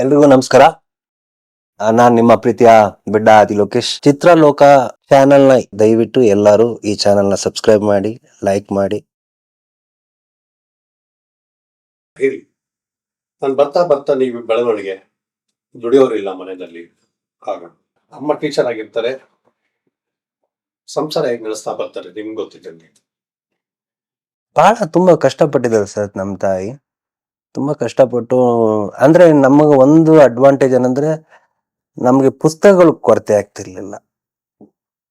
ಎಲ್ರಿಗೂ ನಮಸ್ಕಾರ. ನಾನ್ ನಿಮ್ಮ ಪ್ರೀತಿಯ ಬಿಡ್ಡ ಆದಿ ಲೋಕೇಶ್. ಚಿತ್ರಲೋಕ ಚಾನೆಲ್ನ ದಯವಿಟ್ಟು ಎಲ್ಲರೂ ಈ ಚಾನೆಲ್ನ ಸಬ್ಸ್ಕ್ರೈಬ್ ಮಾಡಿ ಲೈಕ್ ಮಾಡಿ. ಹೇಳಿ. ನಾನು ಬರ್ತಾ ಬರ್ತಾ ನೀವು ಬೆಳವಣಿಗೆ ದುಡಿಯೋರಿಲ್ಲ ಮನೆಯಲ್ಲಿ. ಆಗ ಅಮ್ಮ ಟೀಚರ್ ಆಗಿರ್ತಾರೆ. ಸಂಸಾರ ಹೇಗೆ ನಡೆಸ್ತಾ ಬರ್ತಾರೆ ನಿಮ್ಗೆ ಗೊತ್ತಿದ್ದಂಗೆ. ಬಹಳ ತುಂಬಾ ಕಷ್ಟಪಟ್ಟಿದ್ದಾರೆ ಸರ್ ನಮ್ಮ ತಾಯಿ. ತುಂಬಾ ಕಷ್ಟಪಟ್ಟು, ಅಂದ್ರೆ ನಮಗೆ ಒಂದು ಅಡ್ವಾಂಟೇಜ್ ಏನಂದ್ರೆ, ನಮಗೆ ಪುಸ್ತಕಗಳು ಕೊರತೆ ಆಗ್ತಿರ್ಲಿಲ್ಲ.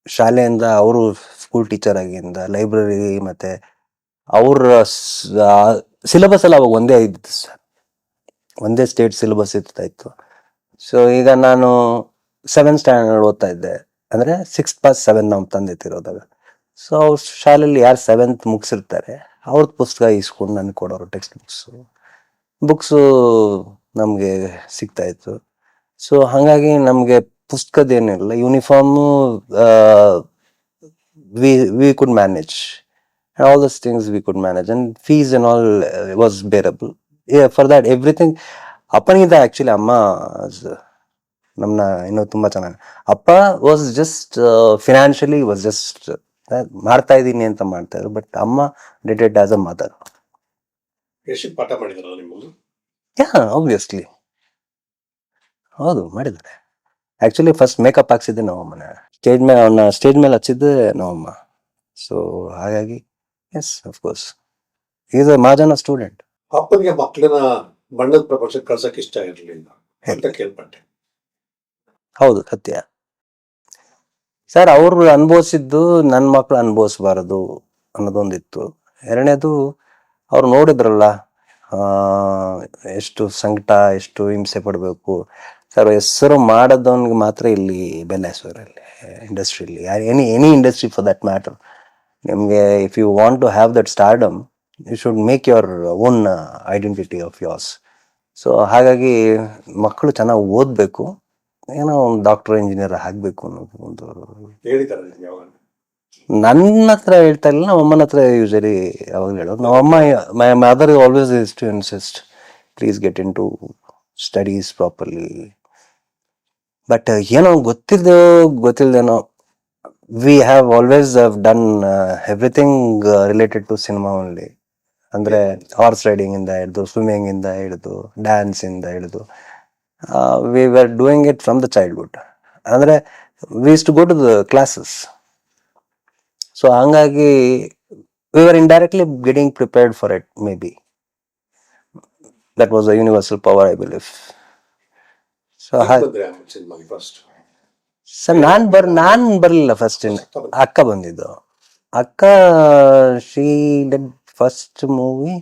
ಶಾಲೆಯಿಂದ ಅವರು ಸ್ಕೂಲ್ ಟೀಚರ್ ಆಗಿಂದ ಲೈಬ್ರರಿ ಮತ್ತೆ ಅವ್ರ ಸಿಲೆಬಸ್ ಎಲ್ಲ ಅವಾಗ ಒಂದೇ ಇದ್ದಿತ್ತು ಸರ್. ಒಂದೇ ಸ್ಟೇಟ್ ಸಿಲೆಬಸ್ ಇರ್ತಾ ಇತ್ತು ಸೊ ಈಗ ನಾನು ಸೆವೆನ್ ಸ್ಟ್ಯಾಂಡರ್ಡ್ ಓದ್ತಾ ಇದ್ದೆ. ಅಂದ್ರೆ ಸಿಕ್ಸ್ ಪಾಸ್ ಸೆವೆನ್ ತಂದೆ ತಿರೋದಾಗ ಸೊ ಅವ್ರ ಶಾಲೆಯಲ್ಲಿ ಯಾರು ಸೆವೆಂತ್ ಮುಗಿಸಿರ್ತಾರೆ, ಅವ್ರದ್ದು ಪುಸ್ತಕ ಇಸ್ಕೊಂಡು ನನಗೆ ಕೊಡೋರು ಟೆಕ್ಸ್ಟ್ ಬುಕ್ಸು ಬುಕ್ಸು ನಮಗೆ ಸಿಗ್ತಾ ಇತ್ತು. ಸೊ ಹಾಗಾಗಿ ನಮಗೆ ಪುಸ್ತಕದೇನಿಲ್ಲ uniform we we could manage all these things we could manage and fees and all was bearable for that everything ಅಪ್ಪನಿಗಿಂತ actually ಅಮ್ಮ ನಮ್ಮನ್ನ ಇನ್ನೂ ತುಂಬ ಚೆನ್ನಾಗಿ, ಅಪ್ಪ was just financially was just ಮಾಡ್ತಾ ಇದ್ದೀನಿ ಅಂತ ಮಾಡ್ತಾ ಇದ್ರು ಬಟ್ ಅಮ್ಮ ಡಿಟೆಡ್ ಆಸ್ ಅ ಮದರ್ ಎಷ್ಟು ಪಾಠ ಮಾಡಿದಾರಲ್ಲ ನಿಮ್ಮಲ್ಲಿ ಯಾ ಆಬ್ವಿಯಸ್ಲಿ ಹೌದು ಮಾಡಿದ್ದಾರೆ. ಆ್ಯಕ್ಚುಲಿ ಫಸ್ಟ್ ಮೇಕಪ್ ಹಾಕ್ಸಿದ್ದೆ ನಮ್ಮಮ್ಮನ ಸ್ಟೇಜ್ ಮೇಲೆ ಅವನ್ನ ಸ್ಟೇಜ್ ಮೇಲೆ ಹಚ್ಚಿದ್ದೆ ನಮ್ಮಮ್ಮ ಸೊ ಹಾಗಾಗಿ yes of course is a ಮಾಜನ student ಅಪ್ಪನಿಗೆ ಮಕ್ಕಳನ್ನ ಬಣ್ಣದ ಪ್ರಪಂಚಕ್ಕೆ ಕಳ್ಸಕ್ ಇಷ್ಟ ಇರಲಿಲ್ಲ ಅಂತ ಕೇಳ್ಪಟ್ಟೆ. ಹೌದು ಸತ್ಯ. ಸರ್ ಅವ್ರು ಅನುಭವಿಸಿದ್ದು ನನ್ನ ಮಕ್ಕಳು ಅನುಭವಿಸ್ಬಾರದು ಅನ್ನೋದೊಂದಿತ್ತು. ಎರಡನೇದು ಅವ್ರು ನೋಡಿದ್ರಲ್ಲ ಎಷ್ಟು ಸಂಕಟ, ಎಷ್ಟು ಹಿಂಸೆ ಪಡಬೇಕು. ಸರ್, ಹೆಸರು ಮಾಡದವನಿಗೆ ಮಾತ್ರ ಇಲ್ಲಿ ಬೆಲೆ ಸರ್ ಇಂಡಸ್ಟ್ರಿಯಲ್ಲಿ any any industry for that matter ನಿಮಗೆ if you want to have that stardom you should make your own identity of yours so ಹಾಗಾಗಿ ಮಕ್ಕಳು ಚೆನ್ನಾಗಿ ಓದಬೇಕು. ಏನೋ ಒಂದು ಡಾಕ್ಟರ್ ಇಂಜಿನಿಯರ್ ಆಗಬೇಕು ಅನ್ನೋದು ಒಂದು ನನ್ನ ಹತ್ರ ಹೇಳ್ತಾ ಇಲ್ಲ, ನಮ್ಮ ಅಮ್ಮನ ಹತ್ರ ಯೂಶಲಿ ಯಾವಾಗ ಹೇಳೋದು. ನಮ್ಮ ಅಮ್ಮ my mother always is to insist please get in to studies properly but ಏನೋ ಗೊತ್ತಿದ್ದೋ ಗೊತ್ತಿಲ್ಲದೇನೋ we have always done everything related to cinema only ಅಂದ್ರೆ ಹಾರ್ಸ್ ರೈಡಿಂಗ್ ಇಂದ ಹಿಡಿದು ಸ್ವಿಮ್ಮಿಂಗ್ ಇಂದ ಹಿಡಿದು ಡ್ಯಾನ್ಸ್ ಇಂದ ಹಿಡಿದು we were doing it from the childhood ಅಂದ್ರೆ we to go to the classes so ಹಂಗಾಗಿ we are indirectly getting prepared for it maybe that was a universal power I believe so sir ನಾನು ಬರ್ ನಾನ್ ಬರಲಿಲ್ಲ first ಅಕ್ಕ ಬಂದಿದ್ದು. ಅಕ್ಕ Shri dead first movie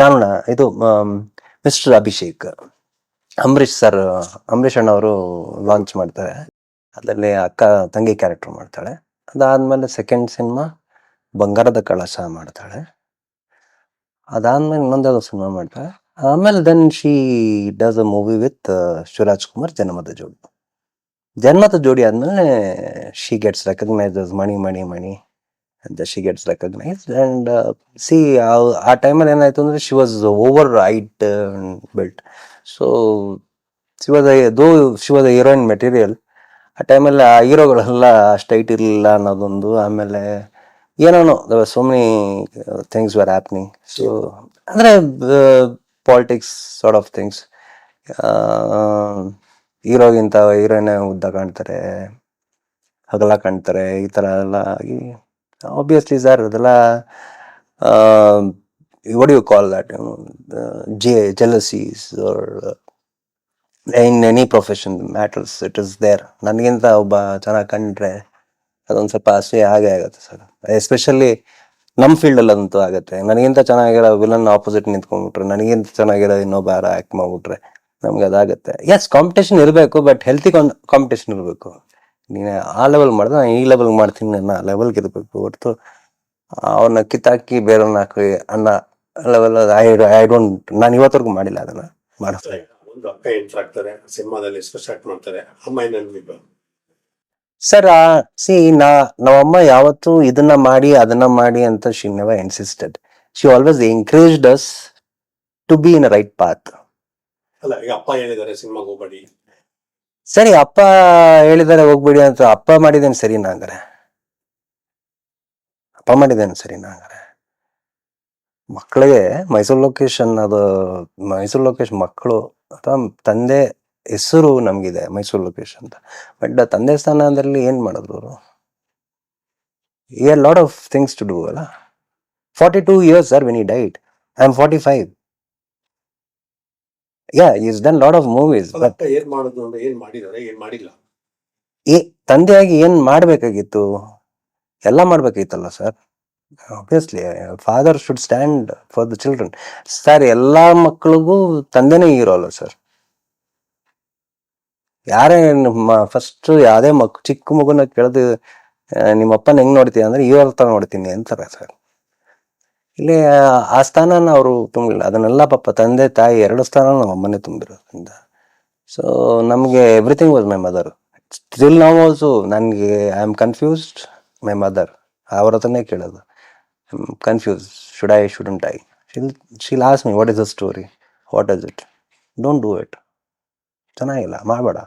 ನಾನು ಇದು ಮಿಸ್ಟರ್ ಅಭಿಷೇಕ್ ಅಂಬರೀಷ್ ಸರ್ ಅಂಬರೀಷ್ ಅಣ್ಣವರು ಲಾಂಚ್ ಮಾಡ್ತಾರೆ. ಅದರಲ್ಲಿ ಅಕ್ಕ ತಂಗಿ ಕ್ಯಾರೆಕ್ಟರ್ ಮಾಡ್ತಾಳೆ. ಅದಾದ್ಮೇಲೆ ಸೆಕೆಂಡ್ ಸಿನಿಮಾ ಬಂಗಾರದ ಕಳಶ ಮಾಡ್ತಾಳೆ. ಅದಾದ್ಮೇಲೆ ಇನ್ನೊಂದು ಸಿನಿಮಾ ಮಾಡ್ತಾಳೆ. ಆಮೇಲೆ then she does a movie with Shivaraj Kumar Janumada Jodi. Janumada Jodi ಆದ್ಮೇಲೆ she gets recognise Mani Mani Mani ಅಂತ she gets recognise and see ಆ ಟೈಮಲ್ಲಿ ಏನಾಯ್ತು ಅಂದ್ರೆ she was over height built so ಶಿವದ though she was heroine material ಆ ಟೈಮಲ್ಲಿ ಆ ಹೀರೋಗಳೆಲ್ಲ straight ಇರಲಿಲ್ಲ ಅನ್ನೋದೊಂದು, ಆಮೇಲೆ ಏನೋ so many things were happening so ಅಂದರೆ ಪಾಲಿಟಿಕ್ಸ್ ಸಾರ್ಟ್ ಆಫ್ ಥಿಂಗ್ಸ್ ಹೀರೋಗಿಂತ ಹೀರೋಯಿನೇ ಉದ್ದ ಕಾಣ್ತಾರೆ, ಹಗಲ ಕಾಣ್ತಾರೆ, ಈ ಥರ ಎಲ್ಲ ಆಗಿ ಆಬ್ವಿಯಸ್ಲಿ ಸರ್ ಅದೆಲ್ಲ what you call that J jealousies in any profession matters it is there ನನಗಿಂತ ಒಬ್ಬ ಚೆನ್ನಾಗಿ ಕಂಡ್ರೆ ಅದೊಂದು ಸ್ವಲ್ಪ ಅಸೂಯೆ ಆಗೇ ಆಗುತ್ತೆ ಸರ್. ಎಸ್ಪೆಷಲಿ ನಮ್ಮ ಫೀಲ್ಡಲ್ಲಿ ಅಂತೂ ಆಗುತ್ತೆ. ನನಗಿಂತ ಚೆನ್ನಾಗಿರೋ ವಿಲನ್ ಆಪೋಸಿಟ್ ನಿಂತ್ಕೊಂಡ್ಬಿಟ್ರೆ, ನನಗಿಂತ ಚೆನ್ನಾಗಿರೋ ಇನ್ನೊಬ್ಬ ಯಾರು ಆ್ಯಕ್ಟ್ ಮಾಡ್ಬಿಟ್ರೆ ನಮ್ಗೆ ಅದಾಗುತ್ತೆ. ಎಸ್ ಕಾಂಪಿಟೇಷನ್ ಇರಬೇಕು ಬಟ್ ಹೆಲ್ತಿ ಕಾಂಪಿಟೇಷನ್ ಇರಬೇಕು. ನೀನು ಆ ಲೆವೆಲ್ ಮಾಡಿದ್ರೆ ನಾನು ಈ ಲೆವೆಲ್ ಮಾಡ್ತೀನಿ ಅನ್ನೋ ಲೆವೆಲ್ಗೆ ಇರಬೇಕು. ಹೊರತು ಅವ್ರನ್ನ ಕಿತ್ತಾಕಿ ಬೇರೆಯವ್ರನ್ನ ಹಾಕಿ ಅನ್ನೋ ಲೆವೆಲ್ ಐ ಐ ಡೋಂಟ್ ನಾನು ಇವತ್ತವರೆಗೂ ಮಾಡಿಲ್ಲ ಅದನ್ನ. ಮಾಡೋದು ಒಂದು ಅಕ್ಕ ಎಂಟ್ರ್ ಆಗ್ತಾರೆ ಸಿನಿಮಾದಲ್ಲಿ ಸ್ಟಾರ್ಟ್ ಮಾಡ್ತಾರೆ ಅಮ್ಮ ಏನಿಲ್ಲ ಸರ್ ಸಿ ನಾ ನಮ್ಮಮ್ಮ ಯಾವತ್ತು ಇದನ್ನ ಮಾಡಿ ಅದನ್ನ ಮಾಡಿ ಅಂತ she never insisted she always encouraged us to be in right path ಅಲ್ಲ ಈಗ ಅಪ್ಪ ಹೇಳಿದ್ದಾರೆ ಸಿನಿಮಾಗೆ ಹೋಗ್ಬೇಡಿ. ಸರಿ ಅಪ್ಪ ಹೇಳಿದ್ದಾರೆ ಹೋಗ್ಬೇಡಿ ಅಂತ ಅಪ್ಪ ಮಾಡಿದ್ದೇನೆ ಸರಿನಾ ಅಂದ್ರೆ ಅಪ್ಪ ಮಾಡಿದ್ದೇನೆ ಸರಿನಾ ಮಕ್ಕಳಿಗೆ ಮೈಸೂರು ಲೊಕೇಶನ್ ಅದು ಮೈಸೂರು ಲೊಕೇಶನ್ ಮಕ್ಕಳು ಅಥವಾ ತಂದೆ ಹೆಸರು ನಮಗಿದೆ ಮೈಸೂರು ಲೊಕೇಶನ್ ಅಂತ. ಬಟ್ ತಂದೆ ಸ್ಥಾನದಲ್ಲಿ ಏನು ಮಾಡಿದ್ರು ಅವರು? A lot of things to do ಅಲ್ಲ? Forty two years sir when he died I am forty five yeah he's done lot of movies ಅಲ್ಲ, ಅಪ್ಪ ಏನ್ ಮಾಡುದು ಅಂದ್ರೆ ಏನ್ ಮಾಡಿದ್ದಾರೆ ಏನ್ ಮಾಡಿಲ್ಲ? ಏ ತಂದೆಯಾಗಿ ಏನ್ ಮಾಡ್ಬೇಕಾಗಿತ್ತು? ಎಲ್ಲ ಮಾಡ್ಬೇಕಾಗಿತ್ತಲ್ಲ sir obviously father should stand for the children sir ಎಲ್ಲ ಮಕ್ಕಳಿಗೂ ತಂದೆನೇ ಇರೋಲ್ಲ ಸರ್ ಯಾರೇ ಫಸ್ಟ್ ಯಾವುದೇ ಮಕ್, ಚಿಕ್ಕ ಮಗುನ ಕೇಳಿದ್ರೆ ನಿಮ್ಮ ಅಪ್ಪನ ಹೆಂಗ್ ನೋಡ್ತೀನಿ ಅಂದ್ರೆ ಇವ್ರ ತರ ನೋಡ್ತೀನಿ ಅಂತಾರೆ ಸರ್ ಇಲ್ಲಿ, ಆ- ಆ ಸ್ಥಾನನ ಅವರು ತುಂಬಿಲ್ಲ ಅದನ್ನೆಲ್ಲ ಪಾಪ ತಂದೆ, ತಾಯಿ ಎರಡು ಸ್ಥಾನ ನಮ್ಮ ಅಮ್ಮನೇ ತುಂಬಿರೋದ್ರಿಂದ. ಸೊ ನಮಗೆ everything was my mother still ನಾವು ಆಲ್ಸೋ ನನಗೆ I am confused my mother ಅವ್ರ ಹತ್ರನೇ ಕೇಳೋದು. Confuse Should I, shouldn't I? She'll she'll ask me, What is the story? What is it? Don't do it. ಚೆನ್ನಾಗಿಲ್ಲ ಮಾಡಬೇಡ.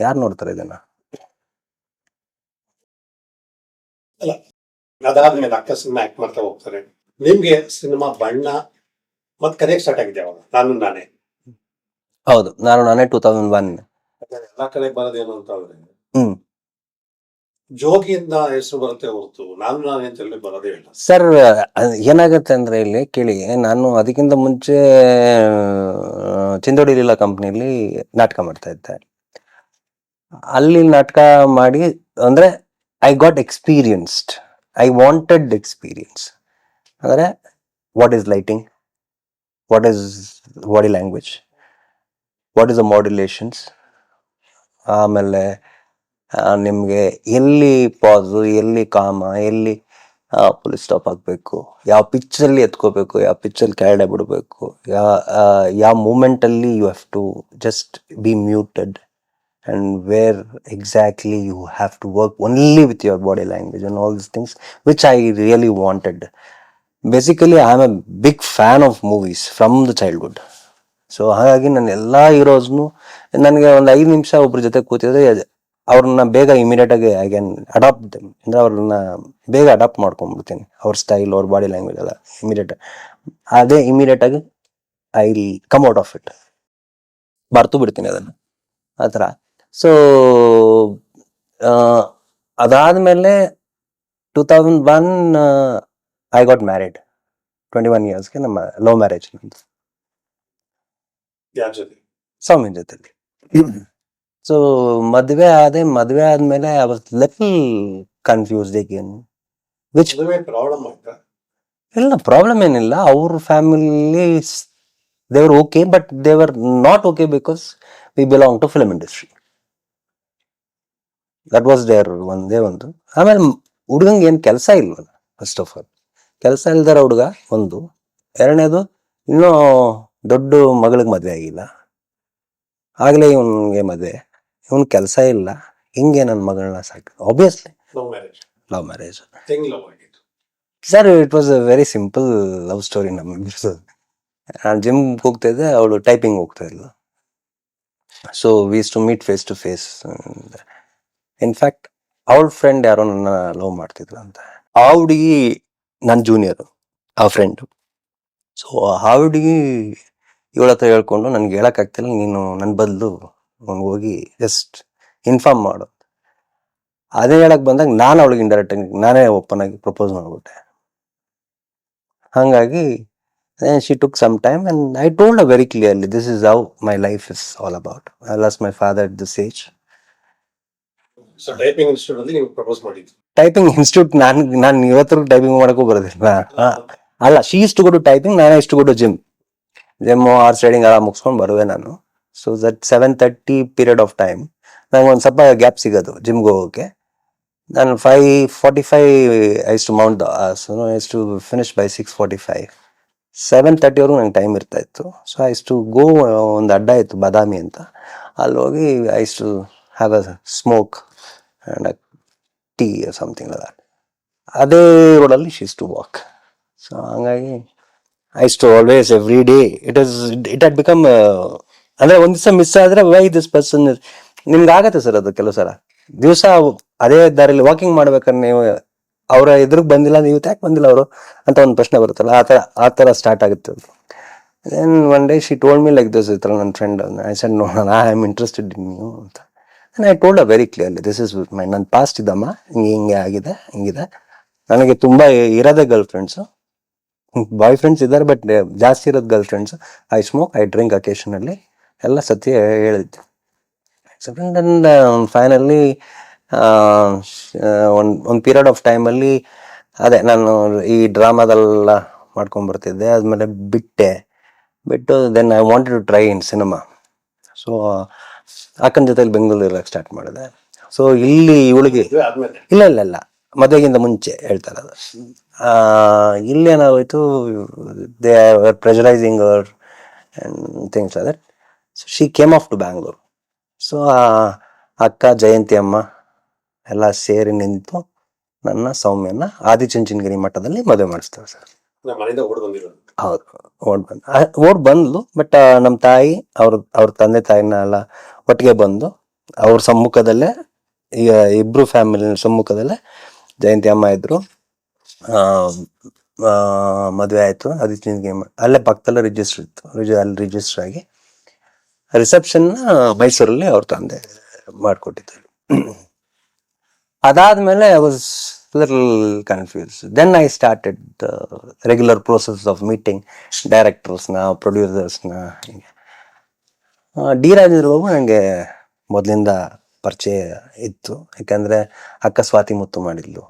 ಯಾರು ನೋಡ್ತಾರೆ ಇದನ್ನ? ಅದಾದ್ಮೇಲೆ ಅಕ್ಕ ಸಿನಿಮಾ ಆಕ್ಟ್ ಮಾಡ್ತಾ ಹೋಗ್ತಾರೆ. ನಿಮ್ಗೆ ಸಿನಿಮಾ ಬಣ್ಣ ಮತ್ತೆ ಕರೆಯಕ್ ಸ್ಟಾರ್ಟ್ ಆಗಿದೆ ಅವಾಗ. ನಾನು ನಾನೇ. ಹೌದು. ನಾನು ನಾನೇ ಟೂ ತೌಸಂಡ್ ಒನ್ ಎಲ್ಲಾ ಕಡೆ ಬರೋದೇನು ಅಂತ ಹ್ಮ್. ಜೋಗಿಯಿಂದ ಹೆಸರು ಬರುತ್ತೆ ಹೊರತು. ನಾನು ನಾನೇ ಅಂತ ಹೇಳಿ ಬರೋದೇ ಇಲ್ಲ. ಸರ್ ಏನಾಗುತ್ತೆ ಅಂದ್ರೆ ಇಲ್ಲಿ ಕೇಳಿ, ನಾನು ಅದಕ್ಕಿಂತ ಮುಂಚೆ ಚಿಂದೋಡಿ ಲೀಲಾ ಕಂಪ್ನಿಲಿ ನಾಟಕ ಮಾಡ್ತಾ ಇದ್ದೆ. ಅಲ್ಲಿ ನಾಟಕ ಮಾಡಿ, ಅಂದ್ರೆ I got experienced I wanted experience ಅಂದ್ರೆ what is lighting what is body language what is the modulations ಆಮೇಲೆ ನಿಮಗೆ ಎಲ್ಲಿ ಪಾಸು ಎಲ್ಲಿ ಕಾಮ ಎಲ್ಲಿ ಪೊಲೀಸ್ ಸ್ಟಾಪ್ ಆಗಬೇಕು, ಯಾವ ಪಿಚ್ಚಲ್ಲಿ ಎತ್ಕೋಬೇಕು, ಯಾವ ಪಿಚ್ಚಲ್ಲಿ ಕೆಳಗಡೆ ಬಿಡಬೇಕು ಯಾವ ಯಾವ ಮೂಮೆಂಟಲ್ಲಿ you have to just be muted and where exactly you have to work only with your body language and all this things which I really wanted basically I am a big fan of movies from the childhood so ಹಾಗಾಗಿ ನಾನು ಎಲ್ಲ ಹೀರೋಸ್ನು ನನಗೆ ಒಂದು ಐದು ನಿಮಿಷ ಒಬ್ಬರ ಜೊತೆ ಕೂತಿದ್ರೆ ಅವ್ರನ್ನ ಬೇಗ ಇಮಿಡಿಯೇಟ್ ಆಗಿ ಐ ಕ್ಯಾನ್ ಅಡಾಪ್ಟ್ ಅಂದ್ರೆ ಅವ್ರನ್ನ ಬೇಗ ಅಡಾಪ್ಟ್ ಮಾಡ್ಕೊಂಡ್ಬಿಡ್ತೀನಿ. ಅವ್ರ ಸ್ಟೈಲ್ ಅವ್ರ ಬಾಡಿ ಲ್ಯಾಂಗ್ವೇಜ್ ಎಲ್ಲ ಇಮಿಡಿಯೇಟ್ ಅದೇ ಇಮಿಡಿಯೇಟ್ ಆಗಿ I come out of it ಬರ್ತು ಬಿಡ್ತೀನಿ ಅದನ್ನು. ಆ ಥರ. ಸೊ ಅದಾದ್ಮೇಲೆ two thousand one I got married twenty one ಇಯರ್ಸ್ಗೆ ನಮ್ಮ ಲವ್ ಮ್ಯಾರೇಜ್ ನಮ್ದು. ಯಾರ ಜೊತೆ? ಸ್ವಾಮಿ ಜೊತೆಲಿ. ಸೊ ಮದುವೆ ಆದೆ ಮದುವೆ ಆದ್ಮೇಲೆ I was little confused again which problem ಇಲ್ಲ ಪ್ರಾಬ್ಲಮ್ ಏನಿಲ್ಲ. ಅವ್ರ family they were okay but they were not okay because we belong to film industry that was there ಒಂದೇ ಒಂದು ಆಮೇಲೆ ಹುಡುಗಂಗೆ ಏನು ಕೆಲಸ ಇಲ್ವಲ್ಲ ಫಸ್ಟ್ ಆಫ್ ಆಲ್ ಕೆಲಸ ಇಲ್ದಾರ ಹುಡುಗ ಒಂದು. ಎರಡನೇದು ಇನ್ನೂ ದೊಡ್ಡ ಮಗಳಿಗೆ ಮದುವೆ ಆಗಿಲ್ಲ. ಆಗಲೇ ಇವನ್ಗೆ ಮದುವೆ. ಇವನ್ ಕೆಲಸ ಇಲ್ಲ. ಹಿಂಗೆ ನನ್ನ ಮಗಳನ್ನ ಸಾಕು obviously love marriage sir it was a very simple love story ನಮ್ಮಿಬ್ರದ್ದು ನಾನು ಜಿಮ್ ಹೋಗ್ತಾ ಇದ್ದೆ ಅವಳು ಟೈಪಿಂಗ್ ಹೋಗ್ತಾ ಇದ್ಲು. So we used to meet face to face in fact ಅವಳ ಫ್ರೆಂಡ್ ಯಾರೋ ನನ್ನ ಲವ್ ಮಾಡ್ತಿದ್ರು ಅಂತ. ಆ ಹುಡುಗಿ ನನ್ನ ಜೂನಿಯರು ಆ ಫ್ರೆಂಡು ಸೊ ಆ ಹುಡುಗಿ ಇವಳ ಹತ್ರ ಹೇಳ್ಕೊಂಡು ನನಗೆ ಹೇಳಕ್ಕಾಗ್ತಿಲ್ಲ ನೀನು ನನ್ನ ಬದಲು ಹೋಗಿ ಜಸ್ಟ್ ಇನ್ಫಾರ್ಮ್ ಮಾಡು. ಅದೇ ಹೇಳಕ್ ಬಂದಾಗ ನಾನು ಅವಳಿಗೆ ಇಂಡೈರೆಕ್ಟ್ ಆಗಿ ನಾನೇ ಓಪನ್ ಆಗಿ ಪ್ರಪೋಸ್ ಮಾಡ್ಬಿಟ್ಟೆ. ಹಾಗಾಗಿ she took some time and I told a very clearly this is how my life is all about I lost my father at this age typing institute typing institute ನಾನು ನಾನು ಇವತ್ತು typing ಮಾಡೋಕ್ಕೂ ಬರೋದಿಲ್ಲ. ಅಲ್ಲ ಶೀ ಇಷ್ಟು ಕೊಡು ಟೈಪಿಂಗ್ ನಾನೇ ಇಷ್ಟು ಕೊಡು ಜಿಮ್ ಜಿಮ್ ಆರ್ ರೈಡಿಂಗ್ ಎಲ್ಲ ಮುಗಿಸ್ಕೊಂಡು ಬರುವೆ ನಾನು. So that seven thirty period of time ನಂಗೆ ಒಂದು ಸ್ವಲ್ಪ ಗ್ಯಾಪ್ ಸಿಗೋದು ಜಿಮ್ಗೆ ಹೋಗೋಕೆ. ನಾನು five forty five I used to mount so I used to finish by six forty five seven ತರ್ಟಿವರೆಗೂ ನಂಗೆ ಟೈಮ್ ಇರ್ತಾ ಇತ್ತು. ಸೊ ಐಸ್ ಟು ಗೋ ಒಂದು ಅಡ್ಡ ಇತ್ತು, ಬಾದಾಮಿ ಅಂತ. ಅಲ್ಲಿ ಹೋಗಿ used to have a smoke and tea something that ಅದೇ ರೋಡಲ್ಲಿ ಶೀಸ್ ಟು ವಾಕ್ ಸೊ ಹಂಗಾಗಿ I to always every day it is it had become ಅಂದ್ರೆ ಒಂದ್ ದಿವಸ ಮಿಸ್ ಆದ್ರೆ ವೈ ದಿಸ್ ಪರ್ಸನ್ ನಿಮ್ಗೆ ಆಗತ್ತೆ ಸರ್ ಅದು ಕೆಲವು ಸಲ? ದಿವಸ ಅದೇ ದಾರಿಲಿ ವಾಕಿಂಗ್ ಮಾಡ್ಬೇಕಾದ್ರೆ ನೀವು ಅವರ ಎದುರಿಗೆ ಬಂದಿಲ್ಲ, ನೀವು ಯಾಕೆ ಬಂದಿಲ್ಲ ಅವರು ಅಂತ ಒಂದು ಪ್ರಶ್ನೆ ಬರುತ್ತಲ್ಲ ಆ ಥರ ಆ ಥರ ಸ್ಟಾರ್ಟ್ ಆಗುತ್ತೆ. Then one day she told me like this ಈ ಥರ ನನ್ನ ಫ್ರೆಂಡ್ ಐ ಸೆಂಡ್ ನೋಡೋಣ I am interested in you ಅಂತ. I told a very clearly this is my ನನ್ನ ಪಾಸ್ಟ್ ಇದಮ್ಮ, ಹಿಂಗೆ ಹಿಂಗೆ ಆಗಿದೆ, ಹಿಂಗಿದೆ. ನನಗೆ ತುಂಬ ಇರೋದೇ ಗರ್ಲ್ ಫ್ರೆಂಡ್ಸು ಬಾಯ್ ಫ್ರೆಂಡ್ಸ್ ಇದ್ದಾರೆ ಬಟ್ ಜಾಸ್ತಿ ಇರೋದು girl friends I smoke I drink occasionally ಎಲ್ಲ ಸತ್ಯ ಹೇಳಿದ್ದೆ. ಅಂಡ್ ಫೈನಲಿ ಒಂದು ಒಂದು ಪೀರಿಯಡ್ ಆಫ್ ಟೈಮಲ್ಲಿ ಅದೇ ನಾನು ಈ ಡ್ರಾಮಾದೆಲ್ಲ ಮಾಡ್ಕೊಂಡ್ಬರ್ತಿದ್ದೆ. ಆದಮೇಲೆ ಬಿಟ್ಟೆ. ಬಿಟ್ಟು then I wanted to try in cinema so ಅಕ್ಕನ ಜೊತೆಲಿ ಬೆಂಗಳೂರು ಇರೋಕ್ಕೆ ಸ್ಟಾರ್ಟ್ ಮಾಡಿದೆ. ಸೊ ಇಲ್ಲಿ ಇವಳಿಗೆ ಇಲ್ಲ ಇಲ್ಲ ಇಲ್ಲ. ಮದುವೆಗಿಂತ ಮುಂಚೆ ಹೇಳ್ತಾರೆ ಅದು ಇಲ್ಲೇನಾಗೋಯ್ತು they are pressurising our things that so she came off to Bangalore so ಅಕ್ಕ ಜಯಂತಿ ಅಮ್ಮ ಎಲ್ಲ ಸೇರಿ ನಿಂತು ನನ್ನ ಸೌಮ್ಯನ ಆದಿಚುಂಚನಗಿರಿ ಮಠದಲ್ಲಿ ಮದುವೆ ಮಾಡಿಸ್ತೇವೆ ಸರ್. ಹೌದು ಓಡ್ ಬಂದು ಓಡ್ ಬಂದ್ಲು ಬಟ್ ನಮ್ಮ ತಾಯಿ ಅವ್ರ ಅವ್ರ ತಂದೆ ತಾಯಿನ ಎಲ್ಲ ಒಟ್ಟಿಗೆ ಬಂದು ಅವ್ರ ಸಮ್ಮುಖದಲ್ಲೇ ಈಗ ಇಬ್ರು ಫ್ಯಾಮಿಲಿ ಸಮ್ಮುಖದಲ್ಲೇ ಜಯಂತಿ ಅಮ್ಮ ಇದ್ರು. ಮದುವೆ ಆಯ್ತು. ಅದಕ್ಕೆ ಅಲ್ಲೇ ಪಕ್ಕದಲ್ಲೇ ರಿಜಿಸ್ಟರ್ ಇತ್ತು. ರಿಜಿ ಅಲ್ಲಿ ರಿಜಿಸ್ಟರ್ ಆಗಿ ರಿಸೆಪ್ಷನ್ ಮೈಸೂರಲ್ಲಿ ಅವ್ರ ತಂದೆ ಮಾಡಿಕೊಟ್ಟಿದ್ದರು. ಅದಾದ್ಮೇಲೆ I was little confuse then I started regular process of meeting ಡೈರೆಕ್ಟರ್ಸ್ನ ಪ್ರೊಡ್ಯೂಸರ್ಸ್ನ ಹೀಗೆ. ಡಿ ರಾಜೇಂದ್ರ ಬಾಬು ನನಗೆ ಮೊದಲಿಂದ ಪರಿಚಯ ಇತ್ತು. ಯಾಕಂದರೆ ಅಕ್ಕ ಸ್ವಾತಿ ಮುತ್ತು ಮಾಡಿದ್ಲು.